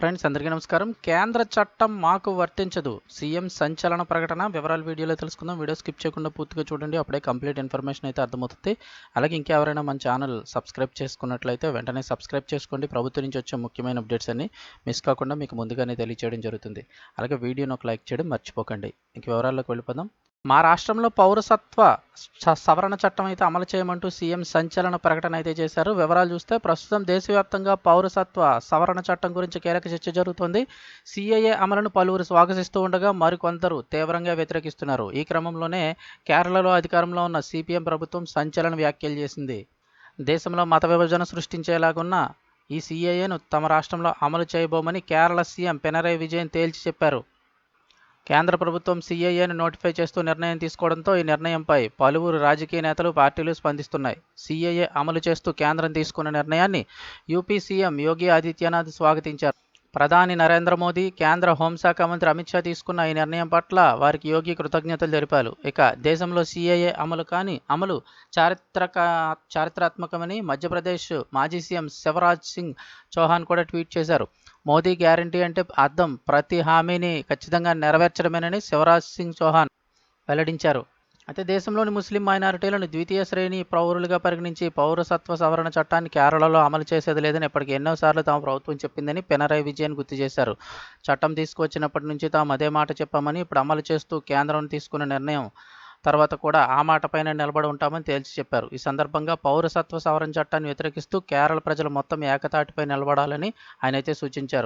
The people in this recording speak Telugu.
ఫ్రెండ్స్ అందరికీ నమస్కారం. కేంద్ర చట్టం మాకు వర్తించదు. సీఎం సంచలన ప్రకటన వివరాలు వీడియోలో తెలుసుకుందాం. వీడియో స్కిప్ చేయకుండా పూర్తిగా చూడండి. అప్పుడే కంప్లీట్ ఇన్ఫర్మేషన్ అయితే అర్థమవుతుంది. అలాగే ఇంకెవరైనా మన ఛానల్ సబ్స్క్రైబ్ చేసుకున్నట్లయితే వెంటనే సబ్స్క్రైబ్ చేసుకోండి. ప్రభుత్వం నుంచి వచ్చే ముఖ్యమైన అప్డేట్స్ అన్ని మిస్ కాకుండా మీకు ముందుగానే తెలియచేయడం జరుగుతుంది. అలాగే వీడియోని ఒక లైక్ చేయడం మర్చిపోకండి. ఇంక వివరాల్లోకి వెళ్ళిపోదాం. మా రాష్ట్రంలో పౌరసత్వ సవరణ చట్టం అయితే అమలు చేయమంటూ సీఎం సంచలన ప్రకటన అయితే చేశారు. వివరాలు చూస్తే ప్రస్తుతం దేశవ్యాప్తంగా పౌరసత్వ సవరణ చట్టం గురించి కీలక చర్చ జరుగుతోంది. సిఐఏ అమలును పలువురు స్వాగతిస్తూ ఉండగా మరికొందరు తీవ్రంగా వ్యతిరేకిస్తున్నారు. ఈ క్రమంలోనే కేరళలో అధికారంలో ఉన్న సిపిఎం ప్రభుత్వం సంచలన వ్యాఖ్యలు చేసింది. దేశంలో మత విభజన సృష్టించేలాగున్న ఈ సిఐఏను తమ రాష్ట్రంలో అమలు చేయబోమని కేరళ సీఎం పినరై విజయన్ తేల్చి చెప్పారు. కేంద్ర ప్రభుత్వం సీఏఏను నోటిఫై చేస్తూ నిర్ణయం తీసుకోవడంతో ఈ నిర్ణయంపై పలువురు రాజకీయ నేతలు పార్టీలు స్పందిస్తున్నాయి. సీఏఏ అమలు చేస్తూ కేంద్రం తీసుకున్న నిర్ణయాన్ని యూపీ సీఎం యోగి ఆదిత్యనాథ్ స్వాగతించారు. ప్రధాని నరేంద్ర మోదీ కేంద్ర హోంశాఖ మంత్రి అమిత్ షా తీసుకున్న ఈ నిర్ణయం పట్ల వారికి యోగి కృతజ్ఞతలు తెలిపారు. ఇక దేశంలో సీఏఏ అమలు కాని అమలు చారిత్రక చారిత్రాత్మకమని మధ్యప్రదేశ్ మాజీ సీఎం శివరాజ్ సింగ్ చౌహాన్ కూడా ట్వీట్ చేశారు. మోదీ గ్యారంటీ అంటే అర్థం. ప్రతి హామీని ఖచ్చితంగా నెరవేర్చడమేనని శివరాజ్ సింగ్ చౌహాన్ వెల్లడించారు. అయితే దేశంలోని ముస్లిం మైనారిటీలను ద్వితీయ శ్రేణి పౌరులుగా పరిగణించి పౌరసత్వ సవరణ చట్టాన్ని కేరళలో అమలు చేసేది లేదని ఇప్పటికి ఎన్నోసార్లు తమ ప్రభుత్వం చెప్పిందని పినరై విజయన్ గుర్తు చేశారు. చట్టం తీసుకొచ్చినప్పటి నుంచి తాము అదే మాట చెప్పామని ఇప్పుడు అమలు చేస్తూ కేంద్రం తీసుకున్న నిర్ణయం తర్వాత కూడా ఆ మాటపైన నిలబడి ఉంటామని తేల్చి చెప్పారు. ఈ సందర్భంగా పౌరసత్వ సవరణ చట్టాన్ని వ్యతిరేకిస్తూ కేరళ ప్రజలు మొత్తం ఏకతాటిపై నిలబడాలని ఆయన అయితే సూచించారు.